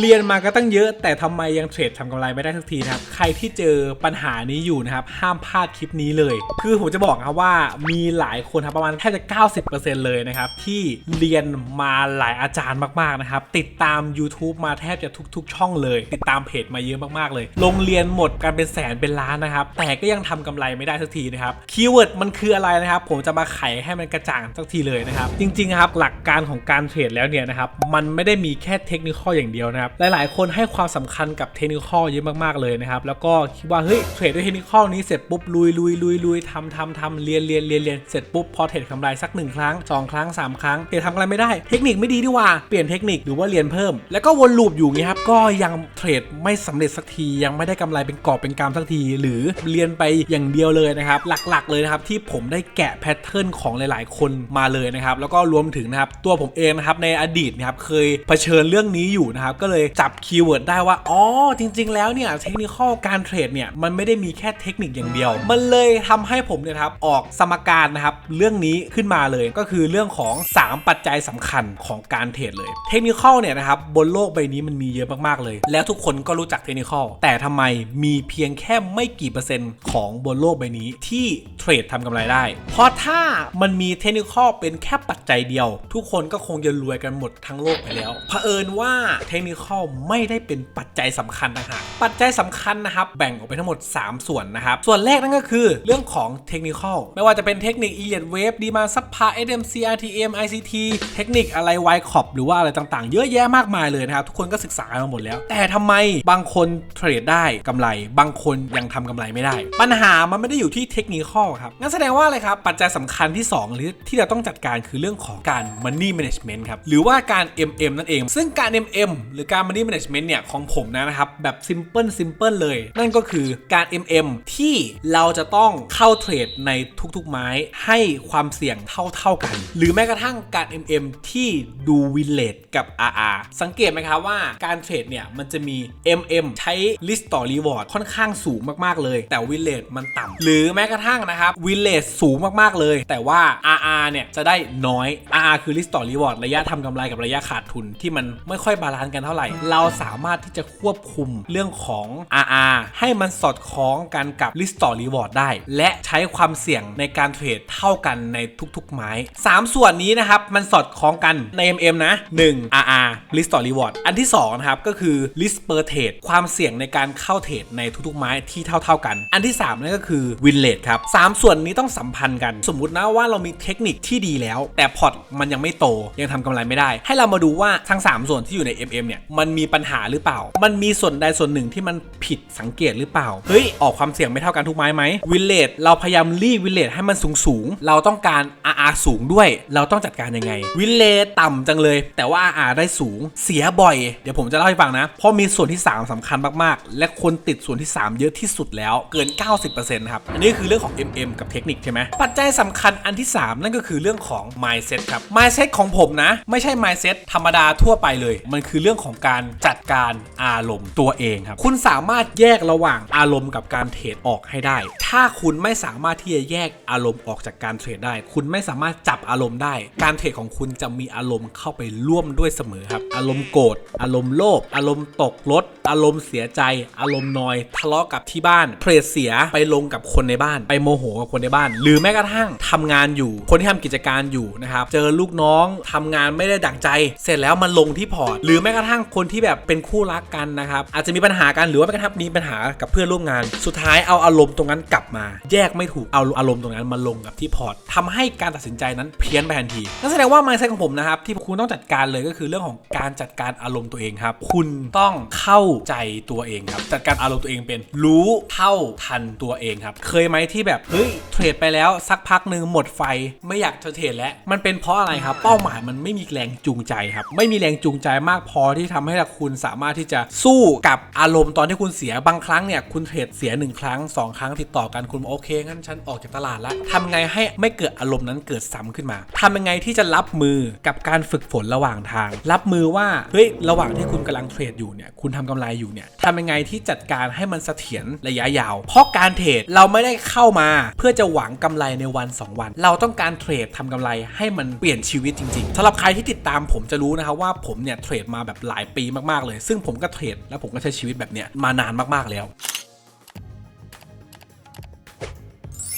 เรียนมาก็ตั้งเยอะ แต่ทำไมยังเทรดทำกำไรไม่ได้สักทีนะครับ ใครที่เจอปัญหานี้อยู่นะครับ ห้ามพลาดคลิปนี้เลย คือผมจะบอกนะครับว่ามีหลายคนครับประมาณแทบจะ 90%เลยนะครับ ที่เรียนมาหลายอาจารย์มากๆนะครับ ติดตาม YouTube มาแทบจะทุก ๆ ช่องเลย ติดตามเพจมาเยอะมากๆเลยลงเรียนหมดกันเป็นแสนเป็นล้านนะครับ แต่ก็ยังทำกำไรไม่ได้สักทีนะครับคีย์เวิร์ดมันคืออะไรนะครับ ผมจะมาไขให้มันกระจ่างสักทีเลยนะครับจริงๆครับหลักการของการเทรดแล้วเนี่ยนะครับมันไม่ได้มีแค่เทคนิคข้ออย่างเดียวนะครับ หลายๆ คนให้ความสำคัญกับเทคนิคอเยอะมากๆเลยนะครับ แล้วก็คิดว่าเฮ้ยเทรดด้วยเทคนิคอนี้เสร็จปุ๊บลุยลุยลุยลุยทำทำทำเรียนเรียนเรียนเรียนเสร็จปุ๊บพอเทรดกำไรสักหนึ่งครั้งสองครั้งสามครั้งเทรดทำกำไรไม่ได้เทคนิคไม่ดีดีว่าเปลี่ยนเทคนิคหรือว่าเรียนเพิ่ม แล้วก็วนลูปอยู่งี้ครับก็ยังเทรดไม่สำเร็จสักทียังไม่ได้กำไรเป็นกอบเป็นกำสักที หรือเรียนไปอย่างเดียวเลยนะครับหลักๆเลยนะครับที่ผมได้แกะแพทเทิร์นของหลายๆ คนมาเลยนะครับแล้วก็รวมถึงนะครับตัวผมเองนะครับในอดีตนะครับเคยเผชิญเรื่องนี้อยู่นะครับก็เลยจับคีย์เวิร์ดได้ว่า อ๋อ จริง ๆ แล้วเนี่ย เทคนิคการเทรดเนี่ย มันไม่ได้มีแค่เทคนิคอย่างเดียว มันเลยทำให้ผมเนี่ยครับ ออกสมการนะครับ เรื่องนี้ขึ้นมาเลย ก็คือเรื่องของ 3 ปัจจัยสำคัญของการเทรดเลย เทคนิคเนี่ยนะครับ บนโลกใบนี้มันมีเยอะมากๆเลย แล้วทุกคนก็รู้จักเทคนิคแต่ทำไมมีเพียงแค่ไม่กี่เปอร์เซ็นต์ของบนโลกใบนี้ที่เทรดทำกำไรได้ เพราะถ้ามันมีเทคนิคเป็นแค่ปัจจัยเดียว ทุกคนก็คงจะรวยกันหมดทั้งโลกไปแล้วเผอิญว่าเทคนิคไม่ได้เป็นปัจจัยสำคัญนะฮะปัจจัยสำคัญนะครับ แบ่งออกเป็นทั้งหมด 3 ส่วนนะครับ ส่วนแรกนั่นก็คือเรื่องของเทคนิคไม่ว่าจะเป็นเทคนิค e l i o t Wave ดีมาซับพา SMC RTM ICT เทคนิคอะไร Y c o p หรือว่าอะไรต่างๆ เยอะแยะมากมายเลยนะครับ ทุกคนก็ศึกษากันมาหมดแล้ว แต่ทำไมบางคนเทรดได้กำไร บางคนยังทำกำไรไม่ได้ ปัญหามันไม่ได้อยู่ที่เทคนิคครับงั้นแสดงว่าอะไรครับปัจจัยสำคัญที่ 2 หรือที่เราต้องจัดการคือเรื่องของการ money management ครับหรือว่าการ MM นั่นเอง ซึ่งการ MM หรือการ money management เนี่ยของผมนะครับ แบบ simple simple เลย นั่นก็คือการ MM ที่เราจะต้องเข้าเทรดในทุกๆไม้ให้ความเสี่ยงเท่าๆกัน หรือแม้กระทั่งการ MM ที่ดูวินเลตกับ RR สังเกตไหมครับว่าการเทรดเนี่ยมันจะมี MM ใช้ list ต่อ reward ค่อนข้างสูงมากๆเลย แต่วินเลตมันต่ำหรือแม้กระทั่งนะครับวินเลตสูงมากๆเลย แต่ว่า RR เนี่ยจะได้น้อย RR คือ list ต่อ reward ระยะทำกำไรกับระยะขาดทุนที่มันไม่ค่อยบาลานซ์กันเท่าไหร่เราสามารถที่จะควบคุมเรื่องของ RR ให้มันสอดคล้องกันกับ list ต่อ reward ได้ และใช้ความเสี่ยงในการเทรดเท่ากันในทุกๆ ไม้ 3 ส่วนนี้นะครับ มันสอดคล้องกันใน MM นะ 1 RR list ต่อ reward อันที่2นะครับก็คือ list per trade ความเสี่ยงในการเข้าเทรดในทุกๆ ไม้ที่เท่า ๆกัน อันที่3นั่นก็คือ win rate ครับ3ส่วนนี้ต้องสัมพันธ์กัน สมมุตินะว่าเรามีเทคนิคที่ดีแล้ว แต่พอร์ตมันยังไม่โตยังทำกำไรไม่ได้ ให้เรามาดูว่าทั้ง 3 ส่วนที่อยู่ใน MM เนี่ยมันมีปัญหาหรือเปล่า มันมีส่วนใดส่วนหนึ่งที่มันผิดสังเกตหรือเปล่า เฮ้ย ออกความเสี่ยงไม่เท่ากันทุกไม้ไหมวินเลตเราพยายามรีวินเลตให้มันสูงสูงเราต้องการ RR สูงด้วย เราต้องจัดการยังไง วินเลตต่ำจังเลย แต่ว่า RR ได้สูงเสียบ่อย เดี๋ยวผมจะเล่าให้ฟังนะ เพราะมีส่วนที่ 3สำคัญมากๆ และคนติดส่วนที่ 3 เยอะที่สุดแล้วเกิน 90%ครับอันนี้คือเรื่องของ MM กับเทคนิคใช่ไหมปัจจัยสำคัญอันที่ 3 นั่นก็คือเรื่องของ mindset ครับ mindset ของผมนะ ไม่ใช่ mindset ธรรมดาทั่วไปเลย มันคือเรื่องของการจัดการอารมณ์ตัวเองครับ คุณสามารถแยกระหว่างอารมณ์กับการเทรดออกให้ได้ ถ้าคุณไม่สามารถที่จะแยกอารมณ์ออกจากการเทรดได้ คุณไม่สามารถจับอารมณ์ได้ การเทรดของคุณจะมีอารมณ์เข้าไปร่วมด้วยเสมอครับ อารมณ์โกรธ อารมณ์โลภ อารมณ์ตกรถ อารมณ์เสียใจ อารมณ์นอย ทะเลาะกับที่บ้านเทรดเสียไปลงกับคนในบ้าน ไปโมโหกับคนในบ้าน หรือแม้กระทั่งทำงานอยู่ คนที่ทำกิจการอยู่นะครับ เจอลูกน้องทำงานไม่ได้ดั่งใจ เสร็จแล้วมันลงที่พอร์ต หรือแม้กระทั่งคนที่แบบเป็นคู่รักกันนะครับ อาจจะมีปัญหากันหรือว่าแม้กระทั่งมีปัญหากับเพื่อนร่วมงาน สุดท้ายเอาอารมณ์ตรงนั้นกลับมา แยกไม่ถูก เอาอารมณ์ตรงนั้นมาลงกับที่พอร์ตทำให้การตัดสินใจนั้นเพี้ยนไปทันที นั่นแสดงว่า mindset ของผมนะครับที่คุณต้องจัดการเลยก็คือเรื่องของการจัดการอารมณ์ตัวเองครับ คุณต้องเข้าใจตัวเองครับจัดการอารมณ์ตัวเองเป็นรู้เท่าทันตัวเองครับ เคยไหมที่แบบเฮ้ยเทรดไปแล้วสักพักหนึ่งหมดไฟไม่อยากจะเทรดแล้วมันเป็นเพราะอะไรครับ เป้าหมายมันไม่มีแรงจูงใจครับ ไม่มีแรงจูงใจมากพอที่ทำให้คุณสามารถที่จะสู้กับอารมณ์ตอนที่คุณเสียบางครั้งเนี่ยคุณเทรดเสียหนึ่งครั้งสองครั้งติดต่อกันคุณบอกโอเคงั้นฉันออกจากตลาดล้วทำไงให้ไม่เกิดอารมณ์นั้นเกิดซ้ำขึ้นมาทำยังไงที่จะรับมือกับการฝึกฝนระหว่างทาง รับมือว่าเฮ้ยระหว่างที่คุณกำลังเทรดอยู่เนี่ยคุณทำกำไรไรอยู่เนี่ยทำยังไงที่จัดการให้มันเสถียรระยะยาว เพราะการเทรดเราไม่ได้เข้ามา เพื่อจะหวังกำไรในวัน 2 วัน เราต้องการเทรดทำกำไรให้มันเปลี่ยนชีวิตจริงๆสำหรับใครที่ติดตามผมจะรู้นะครับว่าผมเนี่ยเทรดมาแบบหลายปีมากๆเลย ซึ่งผมก็เทรดแล้วผมก็ใช้ชีวิตแบบเนี้ยมานานมากๆแล้ว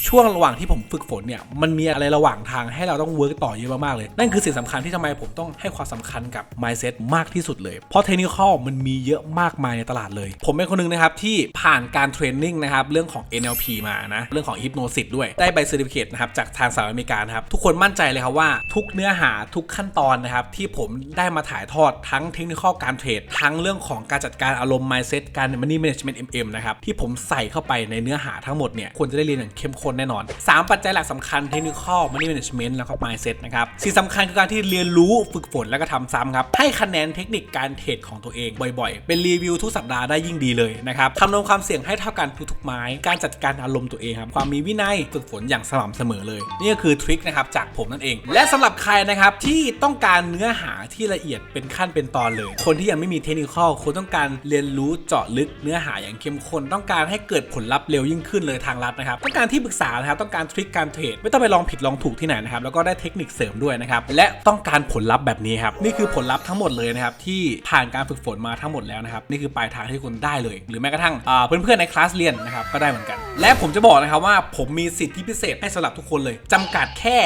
ช่วงระหว่างที่ผมฝึกฝนเนี่ยมันมีอะไรระหว่างทางให้เราต้องเวิร์กต่อเยอะมากๆเลย นั่นคือสิ่งสำคัญที่ทำไมผมต้องให้ความสำคัญกับ mindset มากที่สุดเลย เพราะเทคนิคอมันมีเยอะมากมายในตลาดเลย ผมเป็นคนหนึงนะครับที่ผ่านการเทรนนิ่งนะครับเรื่องของ NLP มานะเรื่องของ hypnosis ด้วยได้ใบเซอร์ติฟิเคนะครับจากทางสหรัฐอเมริกานะครับทุกคนมั่นใจเลยครับว่าทุกเนื้อหาทุกขั้นตอนนะครับที่ผมได้มาถ่ายทอดทั้งเทคนิคอการเทรดทั้งเรื่องของการจัดการอารมณ์ mindset การ money management MM นะครับที่ผมใส่เข้าไปในเนื้อหาทั้งหมดเนี่ยควรจะได้เรียนอย่างเข้มข้นแน่นอนสามปัจจัยหลักสำคัญเทคนิคอ money management แล้วก็ mindset นะครับสิ่งสำคัญคือการที่เรียนรู้ฝึกฝนแล้วก็ทำซ้ำครับ ให้คะแนนเทคนิคการเทรดของตัวเองบ่อยๆ เป็นรีวิวทุกสัปดาห์ได้ยิ่งดีเลยนะครับคำนวณความเสี่ยงให้เท่ากันทุกๆไม้ การจัดการอารมณ์ตัวเองครับ ความมีวินัยฝึกฝนอย่างสม่ำเสมอเลย นี่ก็คือทริคนะครับจากผมนั่นเอง และสำหรับใครนะครับที่ต้องการเนื้อหาที่ละเอียดเป็นขั้นเป็นตอนเลย คนที่ยังไม่มีเทคนิคอคนต้องการเรียนรู้เจาะลึกเนื้อหาอย่างเข้มข้นต้องการให้เกิดผลลัพธ์เร็วยิ่งขึ้นเลยทางลัดนะครับต้องการที่ปรึกษานะครับต้องการทริคการเทรดไม่ต้องไปลองผิดลองถูกที่ไหนนะครับแล้วก็ได้เทคนิคเสริมด้วยนะครับและต้องการผลลัพธ์แบบนี้ครับนี่คือผลลัพธ์ทั้งหมดเลยนะครับที่ผ่านการฝึกฝนมาทั้งหมดแล้วนะครับนี่คือปลายทางที่คุณได้เลย หรือแม้กระทั่งอ่าเพื่อนๆในคลาสเรียนนะครับก็ได้เหมือนกัน และผมจะบอกนะครับว่าผมมีสิทธิพิเศษให้สำหรับทุกคนเลยจำกัดแค่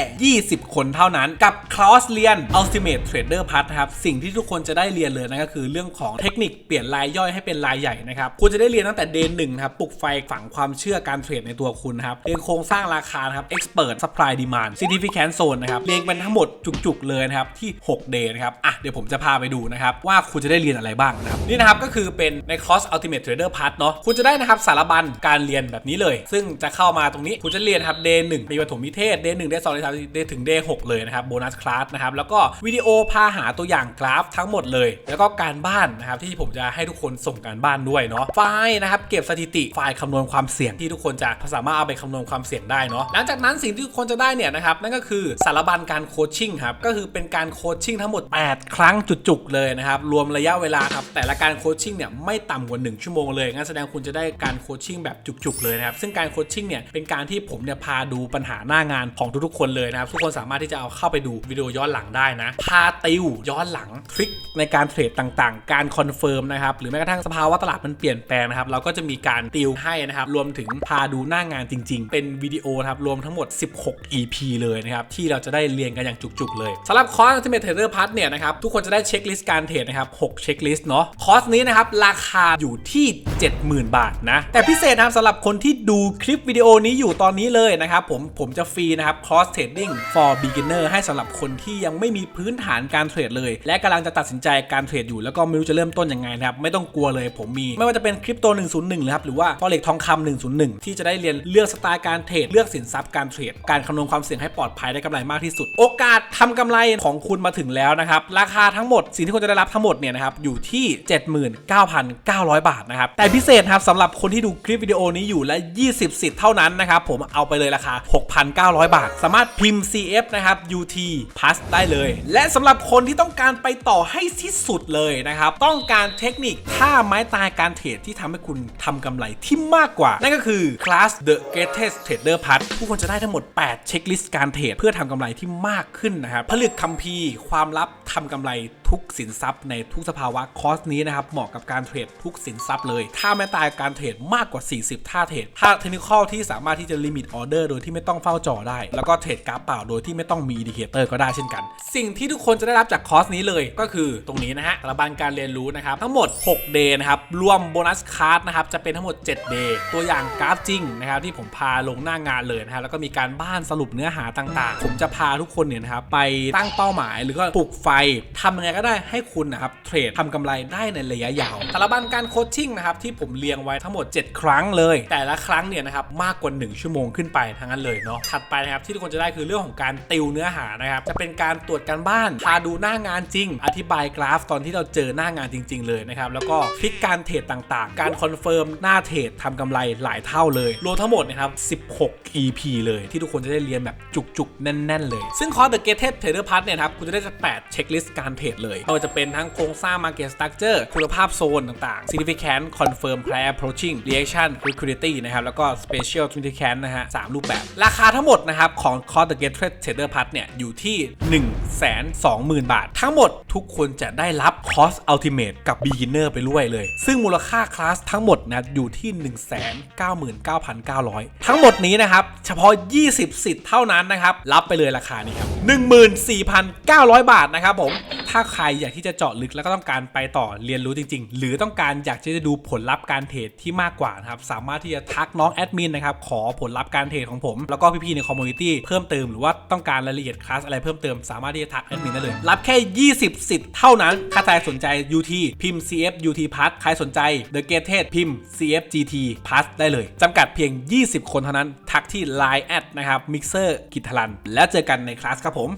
20 คนเท่านั้นกับคลาสเรียน Ultimate Trader Plus นะครับสิ่งที่ทุกคนจะได้เรียนเลยนั่นก็คือเรื่องของเทคนิคเปลี่ยนรายย่อยให้เป็นรายใหญ่นะครับคุณจะได้เรียนตั้งแต่เดนหนึ่งครับปลุกไฟฝังความเชื่อการเทรดในตัวคุณครับเรียนโคครงสร้างราคานะครับ Expert Supply Demand Significant Zone นะครับเรียงเป็นทั้งหมดจุกๆเลยนะครับที่ 6 day นะครับอะเดี๋ยวผมจะพาไปดูนะครับว่าคุณจะได้เรียนอะไรบ้างนะครับนี่นะครับก็คือเป็นในคอร์ส Ultimate Trader Plus เนาะคุณจะได้นะครับสารบัญการเรียนแบบนี้เลย ซึ่งจะเข้ามาตรงนี้คุณจะเรียนครับ day 1มีปฐมนิเทศ day 1 day 2 day 3 day ถึง day 6เลยนะครับโบนัสคลาสนะครับแล้วก็วิดีโอพาหาตัวอย่างกราฟทั้งหมดเลย แล้วก็การบ้านนะครับที่ผมจะให้ทุกคนส่งการบ้านด้วยเนาะไฟล์นะครับเก็บสถิติไฟล์คำนวณความเสี่ยงที่ทุกคนจะสามารถเอาไปคำนวณความเสี่ยงได้เนาะหลังจากนั้นสิ่งที่ทุกคนจะได้เนี่ยนะครับนั่นก็คือสารบัญการโคชชิ่งครับก็คือเป็นการโคชชิ่งทั้งหมด 8 ครั้งจุกๆเลยนะครับรวมระยะเวลาครับแต่ละการโคชชิ่งเนี่ยไม่ต่ำกว่า 1 ชั่วโมงเลยงั้นแสดงคุณจะได้การโคชชิ่งแบบจุกๆเลยนะครับซึ่งการโคชชิ่งเนี่ยเป็นการที่ผมเนี่ยพาดูปัญหาหน้างานของทุกๆคนเลยนะครับทุกคนสามารถที่จะเอาเข้าไปดูวิดีโอย้อนหลังได้นะพาติวย้อนหลังทริคในการเทรดต่างๆ การคอนเฟิร์มนะครับหรือแม้กระทั่งสภาวะตลาดมันเปลี่ยนแปลงนะครับเราก็จะมีการติวให้นะครับรวมถึงพาดูหน้างานจริง ๆเป็นวิดีโอนะครับรวมทั้งหมด 16 EP เลยนะครับที่เราจะได้เรียนกันอย่างจุกๆ เลยสำหรับคอร์ส Ultimate Trader Plus เนี่ยนะครับทุกคนจะได้เช็คลิสต์การเทรดนะครับ6เช็คลิสต์เนาะคอร์สนี้นะครับราคาอยู่ที่70,000 บาทนะ แต่พิเศษนะครับสำหรับคนที่ดูคลิปวิดีโอนี้อยู่ตอนนี้เลยนะครับผมผมจะฟรีนะครับคอร์ส Trading for Beginner ให้สำหรับคนที่ยังไม่มีพื้นฐานการเทรดเลย และกำลังจะตัดสินใจการเทรดอยู่แล้วก็ไม่รู้จะเริ่มต้นยังไงนะครับ ไม่ต้องกลัวเลยผมมี ไม่ว่าจะเป็นคริปโต 101นะครับหรือว่า Forex ทองคำ101 ที่จะได้เรียนเลือกสไตล์การเทรดเลือกสินทรัพย์การเทรดการคำนวณความเสี่ยงให้ปลอดภัยได้กำไรมากที่สุด โอกาสทำกำไรของคุณมาถึงแล้วนะครับราคาทั้งหมดสิ่งที่คุณจะได้รับทั้งหมดเนี่ยนะครับอยู่ที่ 79,900 บาทนะครับแต่พิเศษครับสำหรับคนที่ดูคลิปวิดีโอนี้อยู่และ 20 สิทธิ์เท่านั้นนะครับ ผมเอาไปเลยราคา 6,900 บาท สามารถพิมพ์ CF นะครับ UT Plus ได้เลย และสำหรับคนที่ต้องการไปต่อให้ที่สุดเลยนะครับ ต้องการเทคนิคท่าไม้ตายการเทรดที่ทำให้คุณทำกำไรที่มากกว่า นั่นก็คือ Class The Greatest Trader Plus ผู้คนจะได้ทั้งหมด 8 เช็คลิสต์การเทรดเพื่อทำกำไรที่มากขึ้นนะครับผลึกคัมภีร์ความลับทำกำไร ทุกสินทรัพย์ในทุกสภาวะคอร์สนี้นะครับเหมาะกับการเทรดทุกสินทรัพย์เลย ถ้าแม้ตายการเทรดมากกว่า 40 ท่าเทรดท่าเทคนิคอลที่สามารถที่จะลิมิตออเดอร์โดยที่ไม่ต้องเฝ้าจอได้ แล้วก็เทรดกราฟเปล่าโดยที่ไม่ต้องมีอินดิเคเตอร์ก็ได้เช่นกัน สิ่งที่ทุกคนจะได้รับจากคอร์สนี้เลยก็คือตรงนี้นะฮะสถาบันการเรียนรู้นะครับทั้งหมด 6 เดย์นะครับรวมโบนัสคาร์ดนะครับจะเป็นทั้งหมด 7 เดย์ตัวอย่างกราฟจริงนะครับที่ผมพาลงหน้างานเลยนะฮะแล้วก็มีการบ้านสรุปเนื้อหาต่างๆ ผมจะพาทุกคนเนี่ยนะครับไปตั้งเป้าหมายหรือก็ปลุกไฟทำยังไงก็ได้ให้คุณนะครับเทรดทำกำไรได้ในระยะยาวสถาบันการโคชชิ่งนะครับที่ผมเรียงไว้ทั้งหมด 7 ครั้งเลย แต่ละครั้งเนี่ยนะครับมากกว่า 1 ชั่วโมงขึ้นไปทั้งนั้นเลยเนาะถัดไปนะครับที่ทุกคนจะได้คือเรื่องของการติวเนื้อหานะครับจะเป็นการตรวจการบ้านพาดูหน้างานจริง อธิบายกราฟตอนที่เราเจอหน้างานจริง ๆ เลยนะครับแล้วก็พลิกการเทรดต่างๆ การคอนเฟิร์มหน้าเทรดทำกำไรหลายเท่าเลยรวมทั้งหมดนะครับ16 EP เลยที่ทุกคนจะได้เรียนแบบจุกๆแน่น ๆ เลย ซึ่งคอร์ส The Gated Trader Plus เนี่ยครับคุณจะได้8เช็คลิสต์การเทรดเลยเลยไม่ว่าจะเป็นทั้งโครงสร้าง market structure คุณภาพโซนต่างๆ significant confirm price approaching reaction liquidity นะครับ แล้วก็ special significant นะฮะสามรูปแบบ ราคาทั้งหมดนะครับ ของ cost the gate trade trader plus เนี่ย อยู่ที่ 120,000 บาท ทั้งหมดทุกคนจะได้รับ cost ultimate กับ beginner ไปด้วยเลย ซึ่งมูลค่าคลาสทั้งหมดนะอยู่ที่ 199,900 ทั้งหมดนี้นะครับ เฉพาะ 20 สิทธิ์เท่านั้นนะครับ รับไปเลยราคานี้ครับ 14,900 บาทนะครับผม ถ้าใครอยากที่จะเจาะลึกแล้วก็ต้องการไปต่อเรียนรู้จริง ๆ หรือต้องการอยากที่จะดูผลลัพธ์การเทรดที่มากกว่านะครับสามารถที่จะทักน้องแอดมินนะครับขอผลลัพธ์การเทรดของผม แล้วก็พี่ๆในคอมมูนิตี้เพิ่มเติมหรือว่าต้องการรายละเอียดคลาสอะไรเพิ่มเติมสามารถที่จะทักแอดมินได้เลย รับแค่ 20 สิทธิ์เท่านั้นถ้าใครสนใจ UT พิมพ์ CF UT Plus ใครสนใจ The Gated พิมพ์ CF GT Plus ได้เลยจำกัดเพียง 20 คนเท่านั้นทักที่ Line แอดนะครับ Mixer กิตลัน แล้วเจอกันในคลาสครับผม